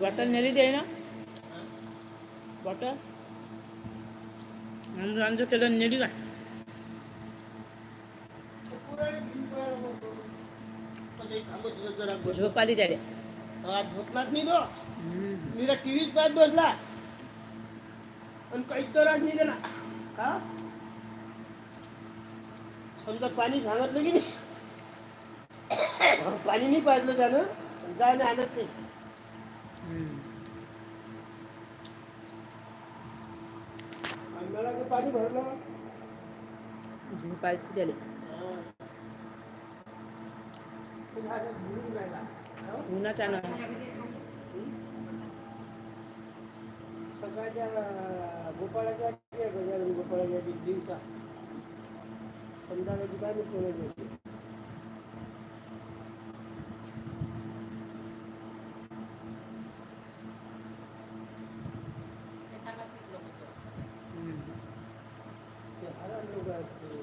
Bottle नेली दे ना? Bottle आमचं आमचं त्याला नेली का झोप आली त्याडे झोपणार नाही बो मीरा टीव्हीच पाहत बसला. आणि काहीच तर आज नाही ना का समजा पाणी सांगितलं की नाही? पाणी नाही पाजलं त्यानं जायला आणत नाही आणि मला ते पाणी भरलं झोप आली त्याले ते झालं भरून राहिला हो? उन्हाच्या ना सकाळच्या गोपाळाच्या आधी गजानन गोपाळाच्या आधी दिवसा संध्याकाळची काय मी कोणाची होती ते हराम लोक आहेत ते.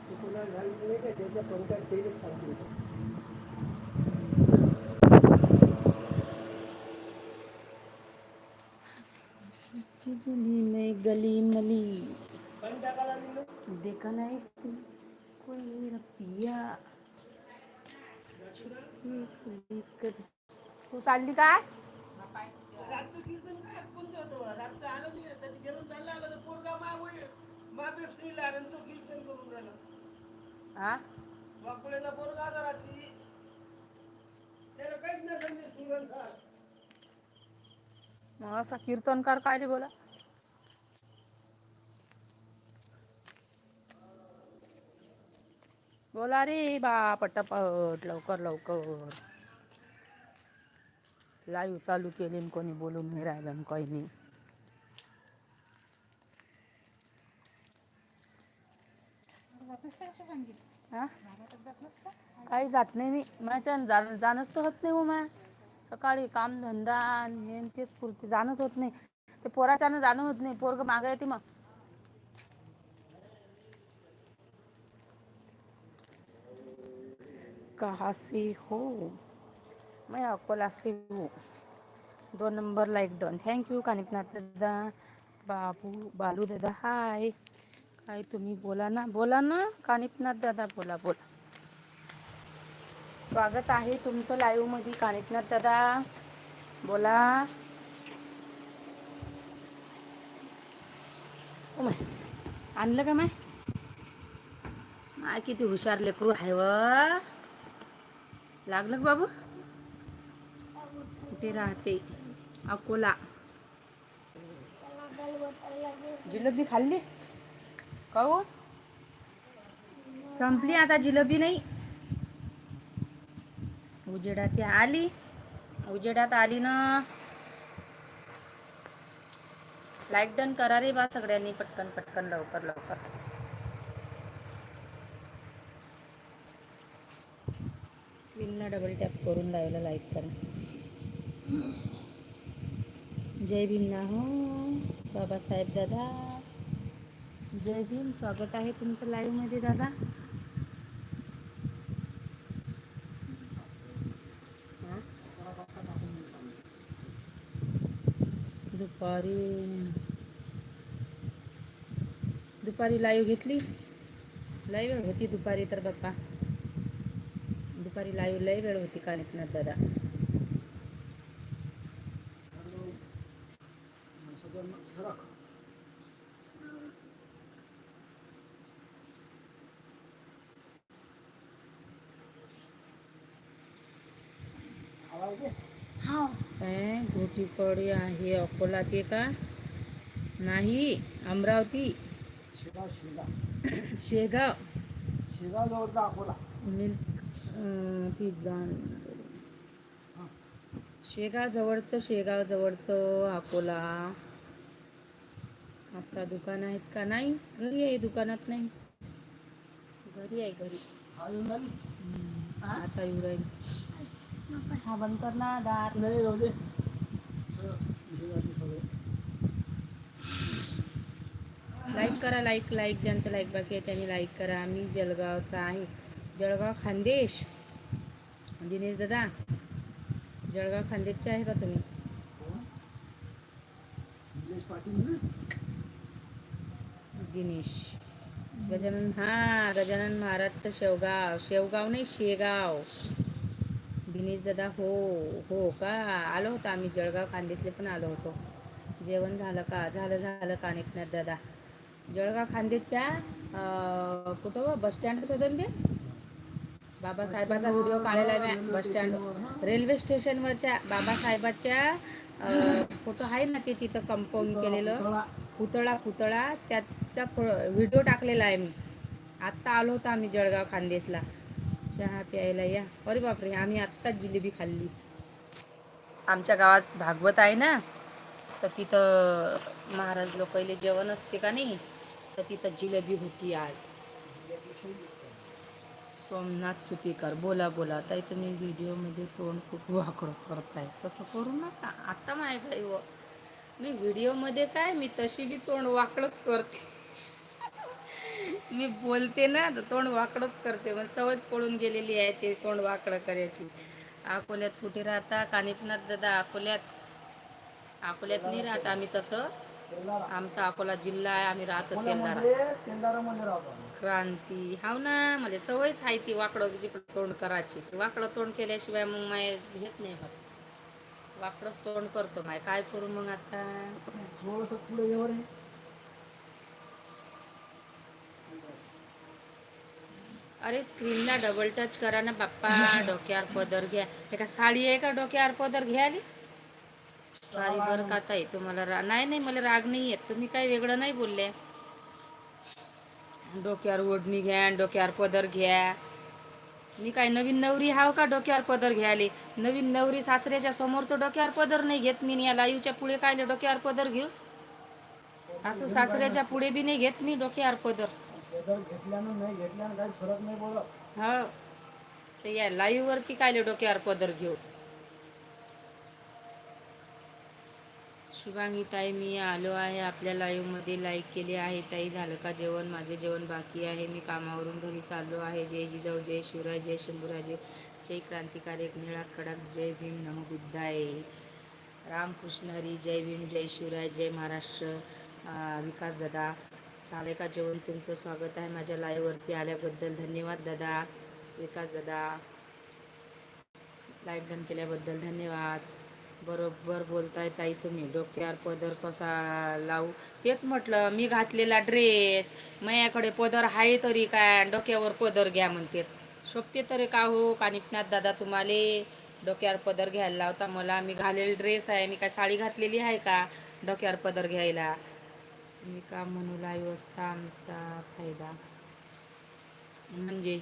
ते कोणाला झालं नाही का त्याच्या पंखात तेच सांगतो खिचली में गली मली. देखा नाही कोई कोई रपिया तू चालली काय रातचं आलं नाही जेवण चाललं आलं पोरगा मा होय मापेक्ष नाही लागलं तो कीर्तन करून राहिला. हा? वाकुळ्याचा पोरगा आता रात्री त्याला काहीच नाही समजे सुगंध. सार मग असा कीर्तनकार काय रे बोला? बोला रे बा पटापट लवकर लवकर. लाईव्ह चालू केली आणि कोणी बोलून नाही राहिलं काही नाही. काही जात नाही मी. माझ्या जाण जाणंच तर होत नाही हो मा. सकाळी काम धंदा आणि तेच पुरते जाणंच होत नाही. ते पोराच्यानं जाणं होत नाही. पोरग मागं येते मग. कहाँ से हो? मैं अकोला से हूँ. दो number like done. Thank you Kanipnath दादा. बाबू बालू दादा. हाय काय तुम्ही बोला ना. बोला ना. कानिपनाथ दादा बोला बोला. स्वागत आहे तुमचं लाईव्हमध्ये कानिपनाथ दादा बोला. आणलं का माय? माय किती हुशार लेकरू आहे व. लागलं का बाबू? कुठे राहते? अकोला. जिलेबी खाल्ली? काऊ संपली आता जिलेबी नाही. उजेडात आली. उजेडात आली ना. लाईक डन करा रे बा सगळ्यांनी पटकन पटकन लवकर लवकर. स्क्रीनला डबल टॅप करून लावायला लाईक करा. जय भीम हो बाबासाहेब दादा. जय भीम स्वागत आहे तुमचं लाईव्हमध्ये दादा. दुपारी दुपारी लाईव्ह घेतली. लाईव्ह होती दुपारी तर बाप्पा. दुपारी लाईव्ह लई वेळ होती कानिकनाथ दादा आवाज दे काय घोटीकडे आहे. अकोला ते का? नाही अमरावती. शेगाव शेगाव शेगाव. शेगाव जवळचा अकोला. Milk pizza. शेगाव जवळचं शेगाव जवळचं अकोला. आता दुकान आहेत का? नाही घरी आहे दुकानात नाही. घरी आहे घरी? आता येऊ राहील. हा बंद कर ना दार. नाही जाऊ दे. लाईक करा लाईक लाईक ज्यांचं लाईक बाकी आहे त्यांनी लाईक करा. मी जळगावचा आहे. जळगाव खानदेश. दिनेश दादा जळगाव खांदेचे आहे का तुम्ही? दिनेश. गजानन हा गजानन महाराजचं शेवगाव. शेवगाव नाही शेगाव. दिनेश दादा हो हो का? आलो होतो आम्ही जळगाव खानदेशले पण आलो होतो. जेवण झालं का? झालं झालं का निघण्यात दादा? जळगाव खानदेशच्या कुठं व बस स्टँड होतं ते? बाबासाहेबाचा व्हिडिओ काढलेला आहे मी बस स्टँड रेल्वे स्टेशनवरच्या बाबासाहेबाच्या फोटो आहे ना ते तिथं कंपाऊंड केलेलं? पुतळा पुतळा. त्याचा व्हिडिओ टाकलेला आहे मी. आत्ता आलो होतो आम्ही जळगाव खानदेशला. चहा प्यायला या. अरे बापरे आम्ही आत्ताच जिलेबी खाल्ली. आमच्या गावात भागवत आहे ना तर तिथं महाराज लोकांले जेवण असते का नाही तर तिथं जिलेबी होती आज. सोमनाथ सुपीकर बोला बोला. ताई तुम्ही व्हिडिओमध्ये तोंड खूप वाकडं करताय. तसं करू नका. आता माय बाई व मी व्हिडिओमध्ये काय मी तशी बी तोंड वाकडंच करते. मी बोलते ना तर तोंड वाकडंच करते. मग सवय पडून गेलेली आहे ते तोंड वाकडं करायची. अकोल्यात कुठे राहता? कानिपनाथ दादा अकोल्यात. अकोल्यात नाही राहत आम्ही तसं. आमचा अकोला जिल्हा आहे आम्ही राहतो तेलदारा. राहतो क्रांती. हाव ना मला सवयच आहे ती वाकडं तिकडं तोंड करायची. वाकडं तोंड केल्याशिवाय मग माय हेच नाही होत. वाकडंच तोंड करतो माय. काय करू मग आता थोडस पुढे ये बरं. अरे स्क्रीनला डबल टच करा ना बाप्पा डोक्यावर पदर घ्या. हे का साडी आहे का डोक्यावर पदर घ्यायली? साडी बरं का ताई तुम्हाला रा? नाही नाही मला राग नाही येत. तुम्ही काही वेगळं नाही बोलले. डोक्यावर ओढणी घ्या डोक्यावर पदर घ्या. मी काय नवीन नवरी हाव का डोक्यावर पदर घ्यायले? नवीन नवरी सासऱ्याच्या समोर तर डोक्यावर पदर नाही घेत मी या लाईवच्या पुढे काय डोक्यावर पदर घेऊ? सासू सासऱ्याच्या पुढे बी नाही घेत मी डोक्यावर पदर. पदर घेतल्यानं नाही घेतल्यानं काही फरक नाही पडत. या लाईव्ह वरती काय डोक्यावर पदर घेऊ शुभांगी ताई मी आलो आहे आपल्या लाईव्हमध्ये. लाईक केले आहे. ताई झालं का जेवण? माझे जेवण बाकी आहे. मी कामावरून घरी चाललो आहे. जय जिजाऊ जय शिवराय जय शंभूराजे. जय क्रांतिकारी एक निळा कडक जय भीम नम बुद्धाय. रामकृष्ण हरी जय भीम जय शिवराय जय महाराष्ट्र विकास दादा. झाले का जेवण तुमचं स्वागत आहे. माझ्या लाईव्हवरती आल्याबद्दल धन्यवाद दादा. विकास दादा लाईक डन केल्याबद्दल धन्यवाद. बरोबर बोलताय ताई तुम्ही. डोक्यावर पदर कसा लावू? तेच म्हटलं मी घातलेला ड्रेस माझ्याकडे पदर आहे तरी काय डोक्यावर पदर घ्या म्हणते. शोभते तरी का हो? कानिपनाथ दादा तुम्हाला डोक्यावर पदर घ्यायला लावता. मला मी घालेली ड्रेस आहे. मी काय साडी घातलेली आहे का? डोक्यावर पदर घ्यायला. मी का म्हणू लाईव्ह असता आमचा फायदा? म्हणजे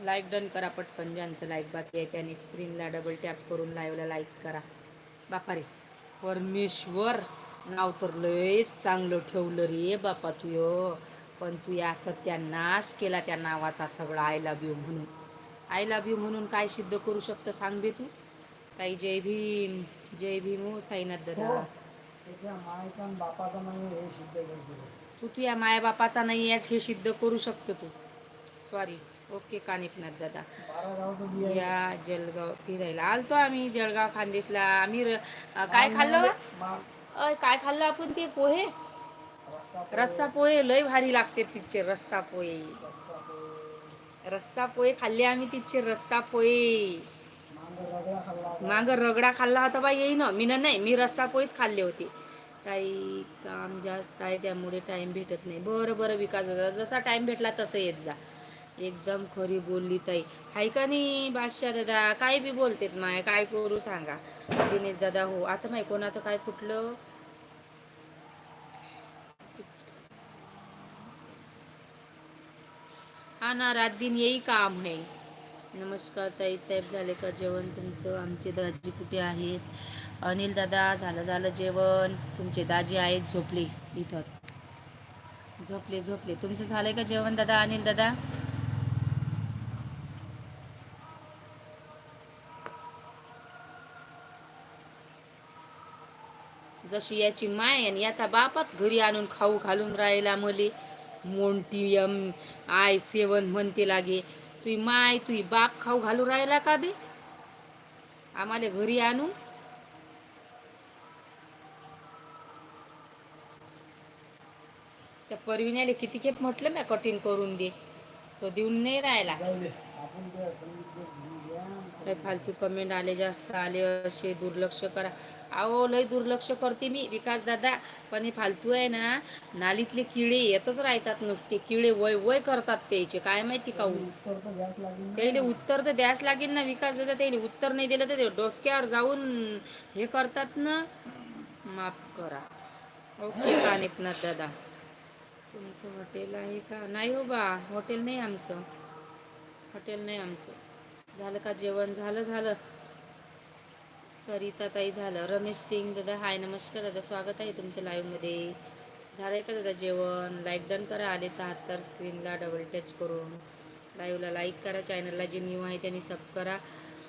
लाईक डन करा पटकन ज्यांचं लाईक बाकी आहे त्यांनी स्क्रीनला डबल टॅप करून लाईव्हला लाईक करा. बापा रे परमेश्वर नाव तर लयच चांगलं ठेवलं रे बापा तू यो. पण तू या सत्यानाश केला त्या नावाचा सगळा. आय लव्ह यू म्हणून. आय लव्ह यू म्हणून काय सिद्ध करू शकतं सांग बे तू? ताई जय भीम. जय भीम हो साईनाथ दादा. हो. त्याच्या मायचा आणि बापाचा नाही हे सिद्ध करतो. तू तुझ्या मायबापाचा नाही आहेस हे सिद्ध करू शकतो तू. सॉरी ओके कानिपनाथ दादा. बारा गावचं या जळगाव फिरायला आलतो आम्ही जळगाव खानदेशला. आम्ही र- अं, काय खाल्लं? मा- अय काय खाल्लं आपण ते? पोहे? रस्सा रस्सा पोहे लय भारी लागते तिचे रस्सा पोहे. रस्सा पोहे. रस्सा पोहे खाल्ले आम्ही तिचे रस्सा पोहे. मागं रगडा खाल्ला होता. माग रगडा खाल्ला होता बा येईन. मी नाही मी रस्ता पोईच खाल्ले होते. काही काम जास्त आहे त्यामुळे टाइम भेटत नाही. बरं बरं विकास दादा जसा टाइम भेटला तसं येत जा. एकदम खरी बोलली ताई. हाय का नाही बादशाह दादा? काय बी बोलतेत माय काय करू सांगा? दिनेश दादा हो. आता माय कोणाचं काय फुटलं? हा ना रात दिन येई काम है. नमस्कार ताई साहेब झाले का जेवण तुमचं? आमचे दाजी कुठे आहेत? अनिल दादा झालं झालं जेवण. तुमचे दाजी आहेत झोपले इथंच. झोपले झोपले. तुमचं झालंय का जेवण दादा अनिल दादा? जशी याची माय आणि याचा बापच घरी आणून खाऊ घालून राहिला मले. मोंटी एम आय सेवन म्हणते लागे. तुही माय तुही बाप खाऊ घालू राहिला का बे? आम्हाला घरी आणून त्या परविण्याला किती खेप म्हटलं म्या कठीण करून दे. तो देऊन नाही राहिला. फालतू कमेंट आले जास्त आले असे दुर्लक्ष करा. अहो लय दुर्लक्ष करते मी. विकास दादा पण हे फालतू आहे ना नालीतले किडे येतच राहतात नुसते. किडे वय वय करतात त्याचे. काय माहिती का त्याला उत्तर तर द्यास लागेल ना विकास दादा. त्याला उत्तर नाही दिलं तर डोसक्यावर जाऊन हे करतात ना. माफ करा. ओके कानिपनाथ दादा. तुमचं हॉटेल आहे का? नाही हो बा हॉटेल नाही आमचं. हॉटेल नाही आमचं. झालं का जेवण? झालं झालं. सरिता ताई झालं. रमेश सिंग दादा हाय नमस्कार दादा स्वागत आहे तुमचं लाईव्हमध्ये झालं आहे का दादा जेवण? लाईक डन करा आले चाहत्तर स्क्रीनला डबल टच करून. लाईव्हला लाईक करा चॅनलला जे न्यू आहे त्यांनी सब करा.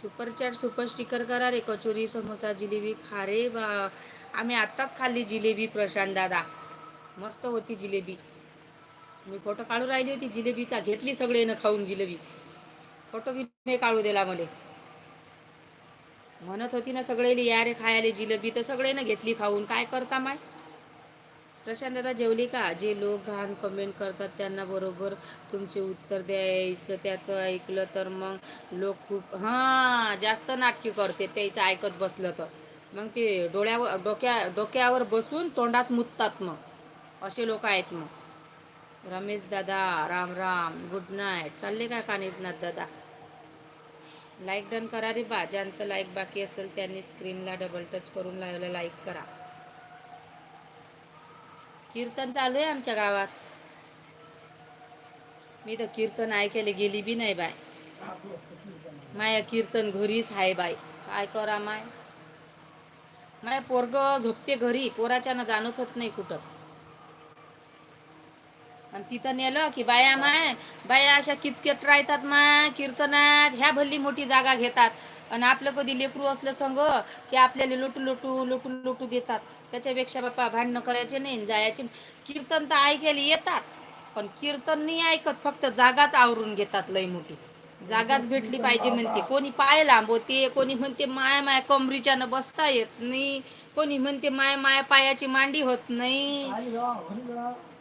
सुपर चॅट सुपर स्टिकर करा रे कचोरी समोसा जिलेबी. खा रे बा आम्ही आत्ताच खाल्ली जिलेबी प्रशांत दादा. मस्त होती जिलेबी. मी फोटो काढू राहिली होती जिलेबीचा घेतली सगळेनं खाऊन जिलेबी. फोटो बी नाही काढू दिला मला. म्हणत होती ना सगळे या रे खायला जिलेबी तर सगळेनं घेतली खाऊन काय करता माय? प्रशांत दादा जेवली का? जे लोक घाण कमेंट करतात त्यांना बरोबर तुमचे उत्तर द्यायचं त्याचं ऐकलं तर मग लोक खूप हां जास्त नाटकी करते त्याचं ऐकत बसलं तर. मग ते डोळ्यावर डोक्या डोक्यावर बसून तोंडात मुततात मग. असे लोक आहेत मग. रमेश दादा राम राम गुड नाईट चालले का कानितनाथ दादा? लाईक डन करा रे बा ज्यांचं लाईक बाकी असेल त्यांनी स्क्रीनला डबल टच करून लावलं लाईक करा. कीर्तन चालू आहे आमच्या गावात. मी तर कीर्तन ऐकायला गेली बी नाही बाय माया कीर्तन घरीच आहे बाय काय करा माय? माया पोरग झोपते घरी पोराच्यानं जाणंच होत नाही कुठंच. आणि तिथं नेलं की बाया माय बाया अशा किचकेट राहतात माय कीर्तनात ह्या भल्ली मोठी जागा घेतात. आणि आपलं कधी लेकरू असलं संग की आपल्याला लोटू लोटू लोटू लोटू देतात. त्याच्यापेक्षा बाप्पा भांडणं करायचे नाही जायचे कीर्तन तर ऐकायला येतात पण कीर्तन नाही ऐकत फक्त जागाच आवरून घेतात लय मोठी. जागाच भेटली पाहिजे म्हणते. कोणी पाय लांबवते कोणी म्हणते माय माय कमरीच्यानं बसता येत नाही. कोणी म्हणते माय माय पायाची मांडी होत नाही.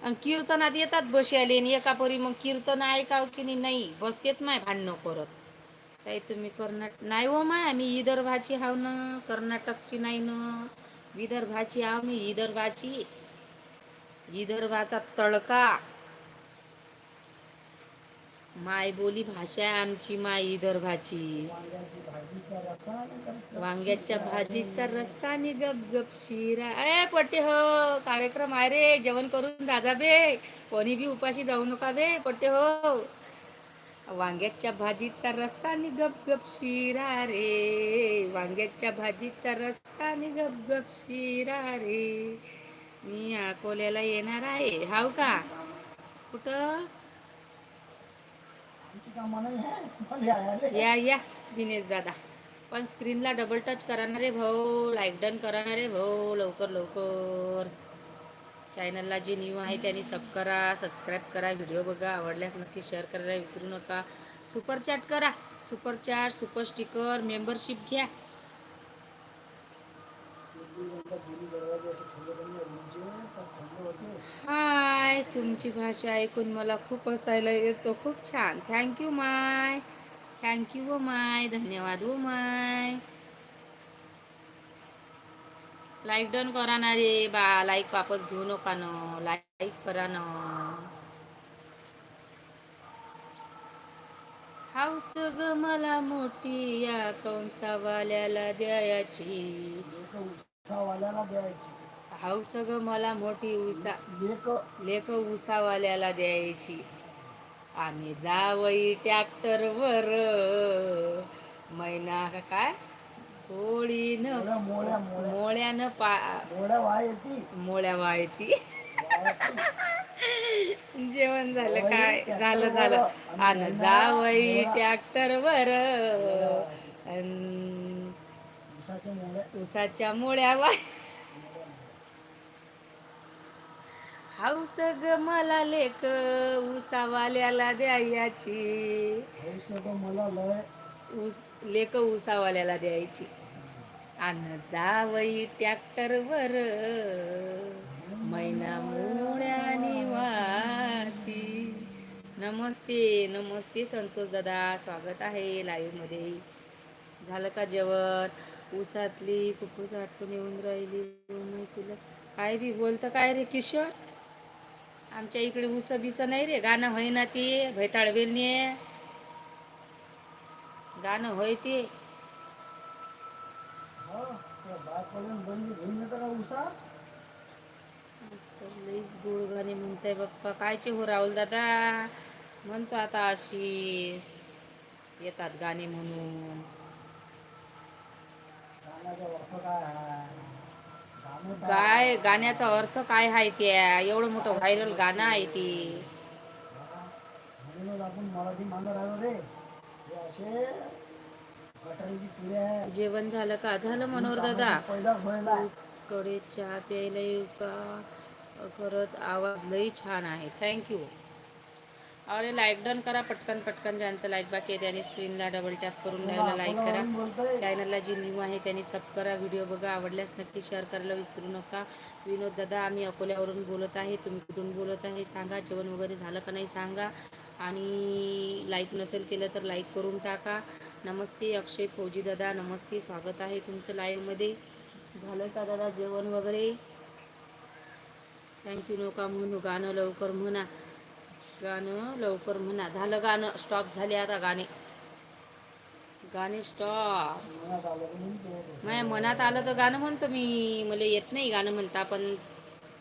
आणि कीर्तनात येतात बशाले आणि एका परी मग कीर्तन ऐकाव की नाही? नाही बसतेत माय भांडणं करत. ताई तुम्ही कर्नाटक नाही हो माय आम्ही विदर्भाची हाव ना कर्नाटकची नाही ना. विदर्भाची आहो मी विदर्भाची. विदर्भाचा तडका. माय बोली भाषा आहे आमची माय विदर्भाची. वांग्याच्या भाजीचा रस्सा आणि गप गप शिरा. ए पट्टे हो कार्यक्रम आहे रे. जेवण करून दादा बे. कोणी बी उपाशी जाऊ नका बे पट्टे हो. वांग्याच्या भाजीचा रस्सा आणि गप गप शिरा रे. वांग्याच्या भाजीचा रस्सा आणि गप गप शिरा रे. मी अकोल्याला येणार आहे. हाव का? कुठं. या. या दिनेश दादा. पण स्क्रीनला डबल टच करणारे रे भाऊ लाईक डन करणारे रे भाऊ लवकर लवकर. चॅनलला जे न्यू आहे त्यांनी सब करा सबस्क्राईब करा व्हिडिओ बघा आवडल्यास नक्की शेअर करायला विसरू नका. सुपर चॅट करा. Super chat super sticker membership घ्या. हाय तुमची भाषा ऐकून मला खूप हसायला येतो. खूप छान. थँक्यू माय थँक्यू हो माय धन्यवाद हो माय लाईक डन करा ना रे बा. लाईक वापस घेऊ नका न. लाईक करा न. हाऊस ग मला मोठी या कंसावाल्याला द्यायची. लेक उसावाल्याला द्यायची. हाऊस ग मला मोठी उसा लेक. लेक उसावाल्याला द्यायची. आम्ही जावई ट्रॅक्टरवर. मैना का काय? होळीनं मोळ्या मोळ्या मोळ्या. मोळ्यानं पा मोळ्या वाय येती मोळ्या वाळती. वाळती. जेवण झालं काय? झालं झालं. आणि जावई ट्रॅक्टरवर. उसाच्या मोळ्या. वाय हाऊस ग मला लेक उसावाल्याला द्यायची. लेक उसावाल्याला द्यायची. आणि जावई ट्रॅक्टरवर मैना मुळ्यानी वाटी नमस्ते नमस्ते संतोष दादा स्वागत आहे लाईव्हमध्ये. झालं का जेवण? ऊसातली फुफ्फुस आठवण येऊन राहिली नाही तुला काय बी बोलतं काय रे किशोर? आमच्या इकडे ऊस बिस नाही रे गाणं होय ना ते भैताळ वेलने गाणं होय ते. हो उसा? लईच गोड गाणे म्हणताय बाप्पा. कायचे हो राहुल दादा? म्हणतो आता अशी येतात गाणे म्हणून. काय काय गाण्याचा अर्थ काय आहे त्या एवढं मोठं व्हायरल गाणं आहे ते. जेवण झालं का? झालं मनोहर दादा. कडे चहा प्यायला येऊ का खरंच आवाज लई छान आहे. थँक्यू अरे लाईक डन करा पटकन पटकन ज्यांचं लाईक बाकी आहे त्यांनी स्क्रीनला डबल टॅप करून द्यायला लाईक करा. चॅनलला जी न्यू आहे त्यांनी सब करा व्हिडिओ बघा. आवडल्यास नक्की शेअर करायला विसरू नका. विनोद दादा आम्ही अकोल्यावरून बोलत आहे. तुम्ही कुठून बोलत आहे सांगा. जेवण वगैरे झालं का नाही सांगा. आणि लाईक नसेल केलं तर लाईक करून टाका. नमस्ते अक्षय फौजी दादा. नमस्ते स्वागत आहे तुमचं लाईव्हमध्ये झालं का दादा जेवण वगैरे? थँक्यू नका म्हणू. गाणं लवकर म्हणा. गाणं लवकर म्हणा. झालं गाणं. स्टॉप झाले आता गाणे. गाणे स्टॉप मनात आलं माझ्या मनात आलं तर गाणं म्हणतो मी. मला येत नाही गाणं म्हणता पण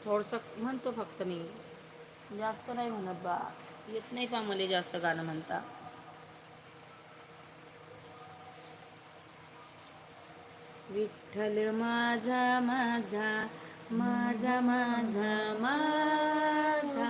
थोडंसं म्हणतो फक्त मी. जास्त नाही म्हणत बा. येत नाही का मला जास्त गाणं म्हणता. विठ्ठल माझा माझा माझा माझा माझा.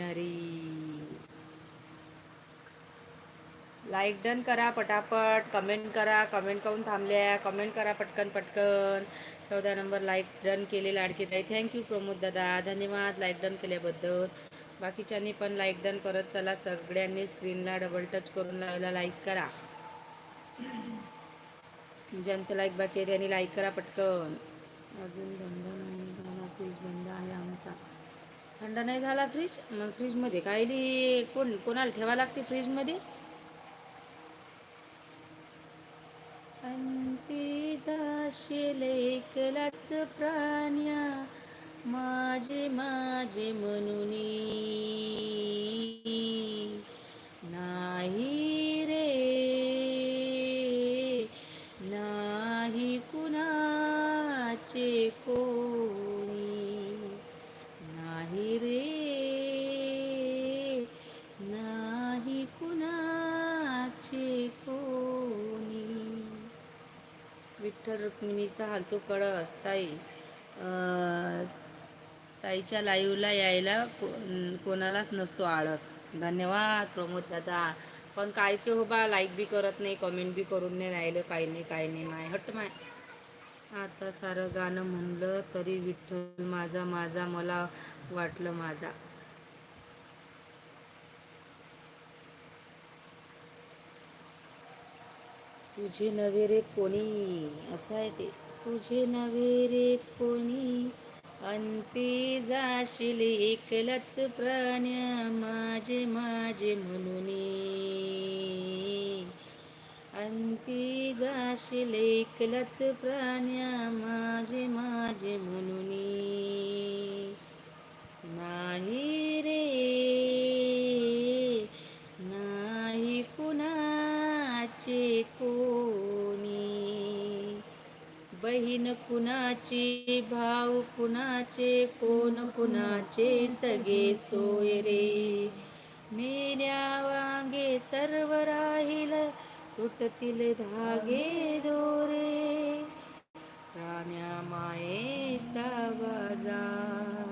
हरी लाईक डन करा पटापट कमेंट करा कमेंट करून थांबल्या कमेंट करा पटकन पटकन. चौदा नंबर लाईक डन केले लाडके ताई. थँक्यू प्रमोद दादा. धन्यवाद लाईक डन केल्याबद्दल. बाकीच्यांनी पण लाईक डन करत चला. सगळ्यांनी स्क्रीनला डबल टच करून लावायला लाईक करा. ज्यांचं लाईक बाकी आहे त्यांनी लाईक करा पटकन. अजून धंदा नाही झाला फ्रीज बंद आहे आमचा थंड नाही झाला फ्रीज मग फ्रीजमध्ये कायली कोण कोणाला ठेवा लागते फ्रीजमध्ये अंती जाशील एकलाच प्राण्या माझे माझे म्हणून ताईचा रुक्मिणीचा कळस ताई ताईच्या लाईव्हला यायला को कोणालाच नसतो आळस. धन्यवाद प्रमोद दादा. पण कायचे हो बा लाईक बी करत नाही कमेंट बी करून नाही राहिलं काही नाही काही नाही माय हट माय. आता सारं गाणं म्हणलं तरी विठ्ठल माझा माझा मला वाटलं माझा. तुझे नवे रे कोणी असं आहे ते. तुझे नवे रे कोणी अंती जाशील एकलाच प्राण्या माझे माझे म्हणून. अंती जाशील एकलाच प्राण्या माझे माझे म्हणून. नाही रे नाही कुणाचे बहीण कुणाची भाऊ कुणाचे कोण कुणाचे सगळे सोय रे. मेल्या वांगे सर्व राहील तुटतील धागे दोरे. राण्या मायेचा बाजार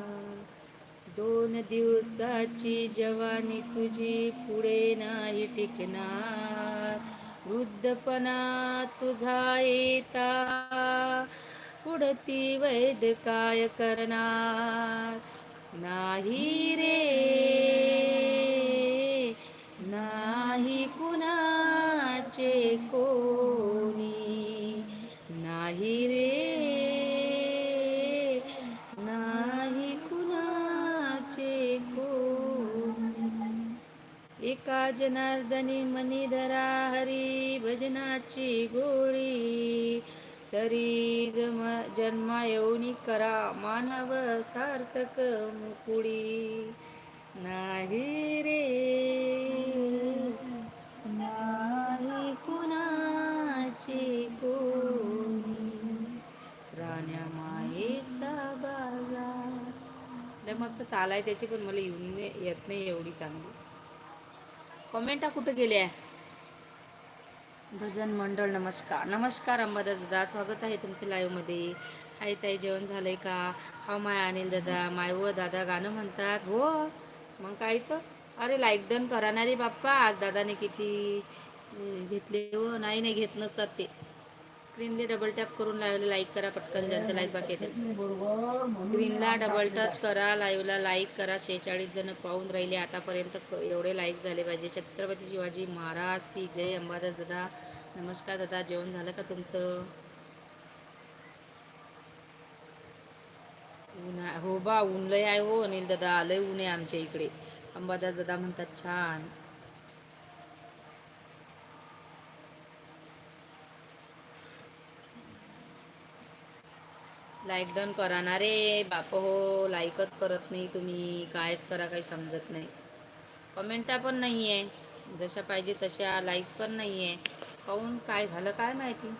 दोन दिवसाची जवानी तुझी पुढे नाही टिकणार. वृद्धपणा तुझा येता. पुढती वैद काय करणार? नाही रे. नाही कुणाचे कोणी. नाही रे. का जनार्दनी मनीधरा हरी भजनाची गोळी. तरी जम जन्मा येऊनी करा मानव सार्थक मुकुडी नाही रे नाही कुणाची कोणी राण्या मायेचा बाजार. लय मस्त चालाय त्याची पण मला येऊन येत नाही एवढी चांगली. कमेंटा कुठं गेल्या भजन मंडळ नमस्कार. नमस्कार अंबादा दादा स्वागत आहे तुमचं लाईव्हमध्ये हाय ताई जेवण झालंय का? हा माय अनिल दादा? माय व दादा गाणं म्हणतात. हो? मग काय तर अरे लाईक डन करा ना रे बाप्पा. आज दादाने किती घेतले? हो नाही नाही घेत नसतात ते. स्क्रीनला डबल टॅप करून लाईव्हला लाईक करा पटकन ज्यांचं लाईक बाकी येते स्क्रीनला डबल टच करा लाईव्हला लाईक करा. शेहेचाळीस जण पाहून राहिले आतापर्यंत एवढे लाईक झाले पाहिजे. छत्रपती शिवाजी महाराज की जय अंबादास दादा. नमस्कार दादा जेवण झालं का तुमचं? उन्हा हो बा ऊन लय आहे हो अनिल दादा. लय ऊन आहे आमच्या इकडे. अंबादास दादा म्हणतात छान. लाईक डन करा ना रे बाप हो लाईकच करत नाही तुम्ही कायच करा काही समजत नाही. कमेंटा पण नाही आहे जशा पाहिजे तशा लाईक पण नाही आहे काऊन काय झालं काय माहिती?